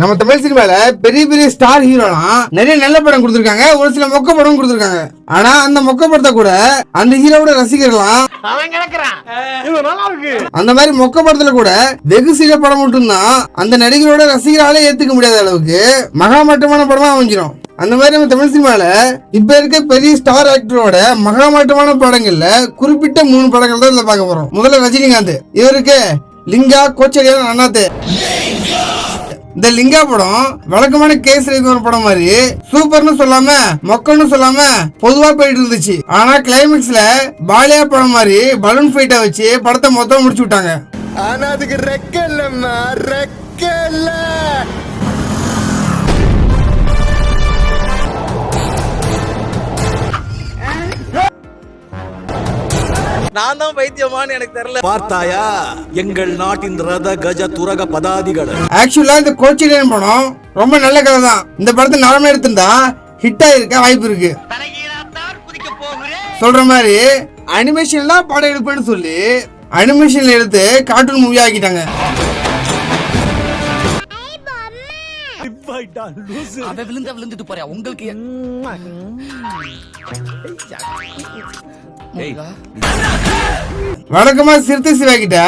நம்ம தமிழ் சினிமால பெரிய பெரிய ஸ்டார் ஹீரோலாம் நிறைய நல்ல படம் கொடுத்துருக்காங்க. ஒரு சில மொக்க படம் கொடுத்துருக்காங்க. ஆனா அந்த மொக்க படத்தை கூட அந்த நல்லா இருக்கு. அந்த மாதிரி மொக்க படத்துல கூட வெகு சில படம் மட்டும்தான் அந்த நடிகரோட ரசிகராலே ஏத்துக்க முடியாத அளவுக்கு மகாமட்டமான படமா அமைஞ்சிரும். அந்த மாதிரி நம்ம தமிழ் சினிமால இப்ப இருக்க பெரிய ஸ்டார் ஆக்டரோட மகாமட்டமான படங்கள்ல குறிப்பிட்ட மூணு படங்கள் தான் இதுல பார்க்க போறோம். முதல்ல ரஜினிகாந்த் இவருக்கு லிங்கா கோச்சடியான அண்ணாத்து. இந்த லிங்கா படம் வழக்கமான கேஸ் ரவிக்குமார் படம் மாதிரி. சூப்பர்னு சொல்லாம மொக்கன்னு சொல்லாம பொதுவா போயிட்டு இருந்துச்சு. ஆனா கிளைமேக்ஸ்ல பாலியா படம் மாதிரி பலூன் ஃபைட்டை வச்சு படத்தை மொத்தம் முடிச்சு விட்டாங்க. ஆனா அதுக்கு ரெக்க இல்லம்மா ரெக்க இல்ல நான் தான் பைத்தியமான்னு எனக்கு தெரியல. பார்த்தாயா? எங்கள் நாட்டின் ரத கஜ துரக பதாதிகள். ஆக்சுவலா இந்த கோச்சடியன் படம் ரொம்ப நல்ல கதை தான். இந்த படத்தை நாம எடுத்திருந்தா ஹிட் ஆயிருக்க வாய்ப்பு இருக்கு. சொல்ற மாதிரி அனிமேஷன்ல படம் எடுப்பேன்னு சொல்லி அனிமேஷன்ல எடுத்து கார்ட்டூன் மூவி ஆக்கிட்டாங்க. அவன் விழுந்தா விழுந்துட்டு போறா உங்களுக்கு. வழக்கமா சிறுத்தை சிவா கிட்ட.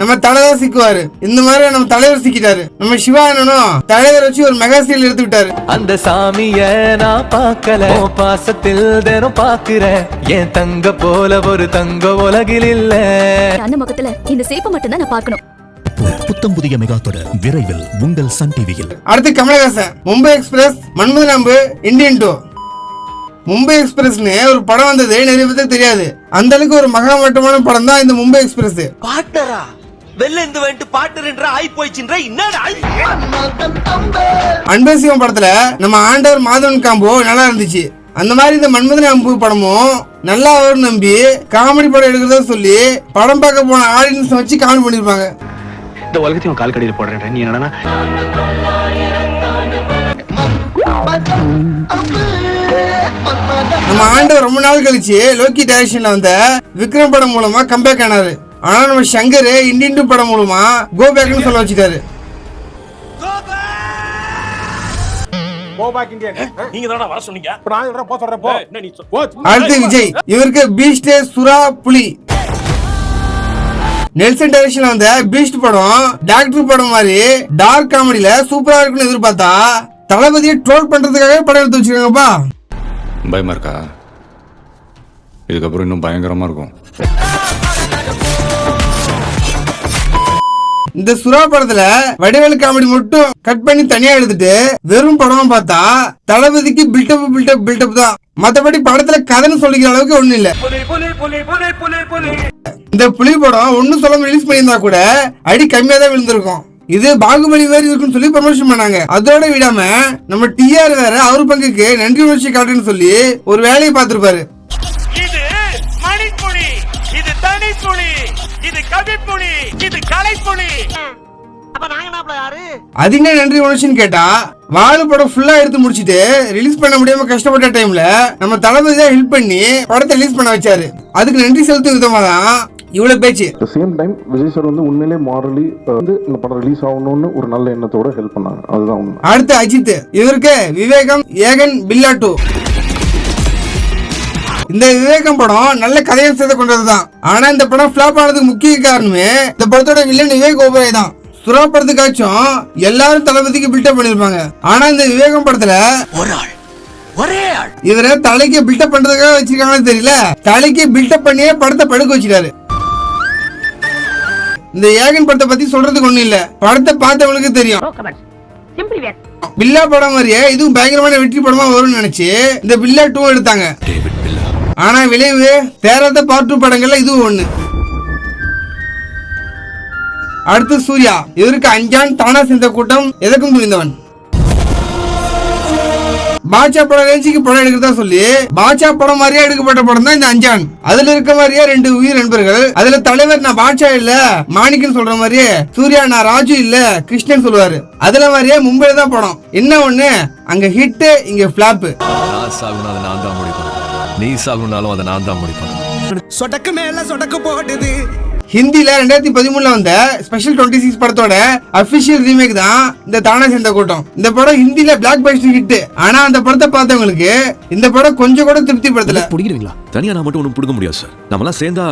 நம்ம தலைவர் சிக்குவாரு. இந்த மாதிரி நம்ம தலைவர் சிக்கிட்டாரு. நம்ம சிவா அண்ணனும் தலைவர் வச்சு ஒரு மெகா சீல் எடுத்து விட்டாரு. அந்த சாமிய நான் பார்க்கல. உன் பாசத்தில் தினம் பாக்குறேன் என் தங்க போல ஒரு தங்க உலகில் இல்ல. அண்ணன் முகத்துல இந்த சேப்பை மட்டும் தான் நான் பார்க்கணும். புத்தம் புதிய மெகா தொடர் விரைவில் உங்கள் சன் டிவியில். அடுத்து கமலஹாசன் மும்பை எக்ஸ்பிரஸ் மன்மத நம்பு இந்தியன் டூ. மும்பை எக்ஸ்பிரஸ்னு ஒரு படம் வந்தது நிறைய பேருக்கு தெரியாது. அந்த அளவுக்கு ஒரு மகாமட்டமான படம் தான் இந்த மும்பை எக்ஸ்பிரஸ். பாட்டரா? வெளில இருந்து வந்துட்டு பாட்டுன்ற ஆய் போயிச்சுன்ற அன்பே சிவம் படத்துல நம்ம ஆண்டவர் மாதவன் காம்போ நல்லா இருந்துச்சு. அந்த மாதிரி இந்த மன்மதன் அம்பு படமும் நல்லா வரும் நம்பி காமெடி படம் எடுக்கிறதா சொல்லி படம் பார்க்க போன ஆடியன்ஸ் வச்சு காமெடி பண்ணிருப்பாங்க. இந்த உலகத்தையும் கால் கடியில் போடுறேன் நீ என்னன்னா நம்ம ஆண்டவர் ரொம்ப நாள் கழிச்சு லோக்கி டைரக்ஷன்ல வந்த விக்ரம் படம் மூலமா கம்பேக் ஆனாரு. ஆனா நம்ம சங்கர் இந்தியன் டூ படம் மூலமா கோ பேக்னு சொல்ல வச்சுட்டாரு. கோ பேக் இந்தியன் நீங்க தானடா வர சொன்னீங்க. இப்ப நான் சொல்றேன் போ சொல்றேன்? போ. என்ன நீ சொல். போ அடுத்து விஜய். இவருக்கு பீஸ்ட் சுறா புலி. நெல்சன் டைரக்ஷன்ல வந்த பீஸ்ட் படம் டாக்டர் படம் மாதிரி டார்க் காமெடியில சூப்பரா இருக்குன்னு எதிர்பார்த்தா தளபதியை ட்ரோல் பண்றதுக்காக படம் எடுத்து வச்சிருக்காங்கப்பா. பயமா இருக்கா? இதுக்கப்புறம் இன்னும் பயங்கரமா இருக்கும். இந்த சுறா படத்துல வடிவேலு காமெடி மட்டும் கட் பண்ணி தனியா எடுத்துட்டு வெறும் படமா பார்த்தா தளபதிக்கு பில்டப் பில்டப் பில்டப் தான். மத்தபடி படத்துல கதைன்னு சொல்லிக்கிற அளவுக்கு ஒண்ணும் இல்ல. இந்த புலி படம் ஒண்ணும் சொல்லாம ரிலீஸ் பண்ணியிருந்தா கூட அடி கம்மியா தான் விழுந்திருக்கும். இது பாகுபலி வேற இருக்குன்னு சொல்லி ப்ரமோஷன் பண்ணாங்க. அதோட விடாம நம்ம டிஆர் வேற அவர் பங்குக்கு நன்றி உணர்ச்சி காட்டுன்னு சொல்லி ஒரு வேலையை பார்த்திருப்பாரு. இது தனிப்புலி இது கவிப்புலி இது கலைப்புலி. அப்ப நாங்க என்ன யாரு? அது என்ன நன்றி உணர்ச்சின்னு கேட்டா வாழு படம் ஃபுல்லா எடுத்து முடிச்சிட்டு ரிலீஸ் பண்ண முடியாம கஷ்டப்பட்ட டைம்ல நம்ம தளபதி தான் ஹெல்ப் பண்ணி படத்தை ரிலீஸ் பண்ண வச்சாரு. அதுக்கு நன்றி செலுத்தும் விதமா தான் இவ்வளவு பேச்சு. சேம் டைம் விஜய் சார் வந்து உண்மையிலே மாரலி வந்து இந்த படம் ரிலீஸ் ஆகணும்னு ஒரு நல்ல எண்ணத்தோட ஹெல்ப் பண்ணாங்க. அதுதான் உண்மை. அடுத்து அஜித் இவருக்கு விவேகம் ஏகன் பில்லா டூ இந்த விவேகம் படம் நல்ல கதையம்சத்தை கொண்டதுதான். ஆனா இந்த படம் ஃபிளாப் ஆனதுக்கு முக்கிய காரணமே இந்த படத்தோட வில்லன் விவேக் ஓபராய் தான். சுறா படத்துக்காச்சும் எல்லாரும் தளபதிக்கு பில்டப் பண்ணிருப்பாங்க. ஆனா இந்த விவேகம் படத்துல ஒரு ஆள் ஒரே ஆள். இவரை தலைக்கு பில்டப் பண்றதுக்காக வச்சிருக்காங்கன்னு தெரியல. தலைக்கு பில்டப் பண்ணியே படத்தை படுக்க வச்சிட்டாரு. இந்த ஏகன் படத்தை பத்தி சொல்றதுக்கு ஒண்ணும் இல்ல. படத்தை பார்த்தவங்களுக்கு தெரியும். பில்லா படம் மாதிரியே இதுவும் பயங்கரமான வெற்றி படமா வரும்னு நினைச்சு இந்த பில்லா டூ எடுத்தாங்க. ஆனா விளைவு தேராத பார்ட் டூ படங்கள்ல இதுவும் ஒண்ணு. அடுத்து சூர்யா. இவருக்கு அஞ்சான் தானா சேர்ந்த கூட்டம் எதற்கும் புரிந்தவன் பாட்சா படம் ரேஞ்சுக்கு படம் எடுக்கிறதா சொல்லி பாட்சா படம் மாதிரியே எடுக்கப்பட்ட படம் தான் இந்த அஞ்சான். அதுல இருக்க மாதிரியே ரெண்டு உயிர் நண்பர்கள். அதுல தலைவர் நான் பாட்சா இல்ல மாணிக்கன் சொல்ற மாதிரியே சூர்யா நான் ராஜு இல்ல கிருஷ்ணன் சொல்லுவாரு. அதுல மாதிரியே மும்பைல தான் படம். என்ன ஒண்ணு? அங்க ஹிட் இங்க பிளாப் நான் சாகுனா அதை நான் தான் முடிப்பேன். நீ சாகுனாலும் அதை நான் தான் முடிப்பேன். சொடக்கு மேல சொடக்கு போடுது. ஹிந்தில ரெண்டாயிரத்தி பதிமூணுல வந்த ஸ்பெஷல் டுவெண்ட்டி சிக்ஸ் படத்தோட அபிஷியல் ரீமேக் தான் இந்த தானா சேர்ந்த கூட்டம். இந்த படம் ஹிந்தில பிளாக் பஸ்டர் ஹிட் ஆனா அந்த படத்தை பார்த்தவங்களுக்கு இந்த படம் கொஞ்சம் கூட திருப்தி படுத்தல. பிடிக்கிறீங்களா? தனியா நான் மட்டும் ஒன்றும் பிடுங்க முடியாது சார். நம்மலாம் சேர்ந்தா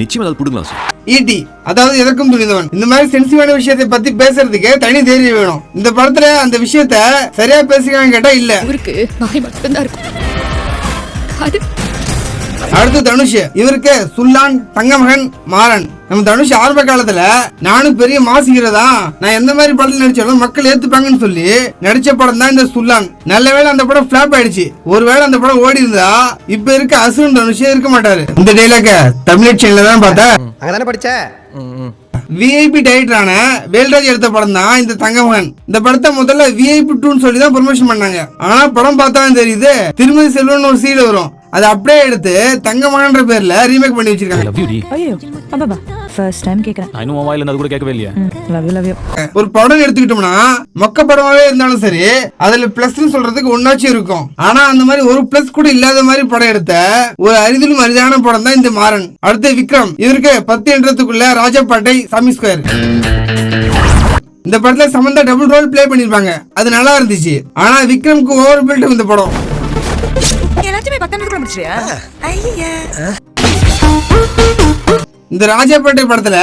நிச்சயம் ஏதாவது பிடுங்கலாம் சார். ஈட்டி அதாவது எதற்கும் துணிந்தவன் இந்த மாதிரி சென்சிட்டிவான விஷயத்தை பத்தி பேசுறதுக்கு தனி தைரியம் வேணும். இந்த படத்துல அந்த விஷயத்த சரியா பேசுகிறான்னு கேட்டா இல்ல. இவருக்கு அடுத்து தனுஷ். இவருக்கு சுல்லான் தங்கமகன் மாறன். நம்ம தனுஷ் ஆரம்ப காலத்துல நானும் பெரிய மாசுகிறதா நான் எந்த மாதிரி படத்துல நடிச்சாலும் மக்கள் ஏத்துப்பாங்கன்னு சொல்லி நடிச்ச படம் தான் இந்த சுல்லான். நல்ல வேளை அந்த படம் பிளாப் ஆயிடுச்சு. ஒருவேளை அந்த படம் ஓடி இருந்தா இப்ப இருக்க அசுரன் தனுஷே இருக்க மாட்டாரு. இந்த டைலாக தமிழ் சேனல்ல தான் பார்த்தா? அங்கதானே படிச்ச? விஐபி டைரக்டரான வேல்ராஜ் எடுத்த படம் தான் இந்த தங்கமகன். இந்த படத்தை முதல்ல விஐபி டூன்னு சொல்லி தான் ப்ரொமோஷன் பண்ணாங்க. ஆனா படம் பார்த்தா தெரியுது திருமதி செல்வன் ஒரு சீல் வரும். அதை அப்படியே எடுத்து தங்கமகன்ற பேர்ல ரீமேக் பண்ணி வச்சிருக்காங்க. ஐயோ அப்பா ஃபர்ஸ்ட் டைம் கேக்குறேன். நான் இன்னும் மொபைல் அது கூட கேட்கவே இல்லையா? லவ் யூ லவ் யூ ஒரு படம் எடுத்துக்கிட்டோம்னா மொக்க படமாவே இருந்தாலும் சரி அதுல பிளஸ் சொல்றதுக்கு ஒன்னாச்சும் இருக்கும். ஆனா அந்த மாதிரி ஒரு பிளஸ் கூட இல்லாத மாதிரி படம் எடுத்த ஒரு அரிதிலும் அரிதான படம் தான் இந்த மாறன். அடுத்து விக்ரம். இவருக்கு பத்து என்றதுக்குள்ள ராஜபாட்டை சாமி ஸ்கொயர் இந்த படத்துல சமந்தா டபுள் ரோல் ப்ளே பண்ணிருப்பாங்க அது நல்லா இருந்துச்சு. ஆனா விக்ரம்க்கு ஓவர் பில்ட் இந்த படம். முடிச்சியா ஐயா இந்த ராஜாப்பேட்டை படத்துல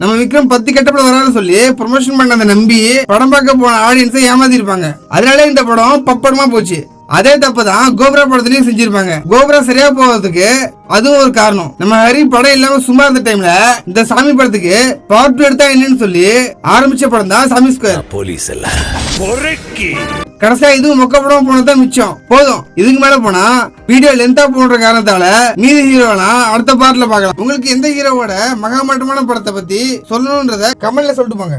நம்ம விக்ரம் பத்து கெட்டப்பட வரான்னு சொல்லி ப்ரொமோஷன் பண்ணதை நம்பி படம் பார்க்க போன ஆடியன்ஸை ஏமாத்தி இருப்பாங்க அதனால இந்த படம் பப்படமா போச்சு. அதே தப்பு தான் கோபுரா படத்துலயும் செஞ்சிருப்பாங்க. கோபுரா சரியா போவதுக்கு அதுவும் ஒரு காரணம். நம்ம ஹரி படம் இல்லாம சும்மா இருந்த டைம்ல இந்த சாமி படத்துக்கு பார்ட் டூ எடுத்தா என்னன்னு சொல்லி ஆரம்பிச்ச படம் தான் சாமி ஸ்கொயர் போலீஸ் கடைசியா இதுவும் மொக்க படம் போனதான் மிச்சம். போதும். இதுக்கு மேல போனா வீடியோ லென்த்தா போன்ற காரணத்தால மீதி ஹீரோலாம் அடுத்த பார்ட்ல பார்க்கலாம். உங்களுக்கு எந்த ஹீரோவோட மகாமட்டமான படத்தை பத்தி சொல்லணும்ன்றத கமெண்ட்ல சொல்லிட்டு போங்க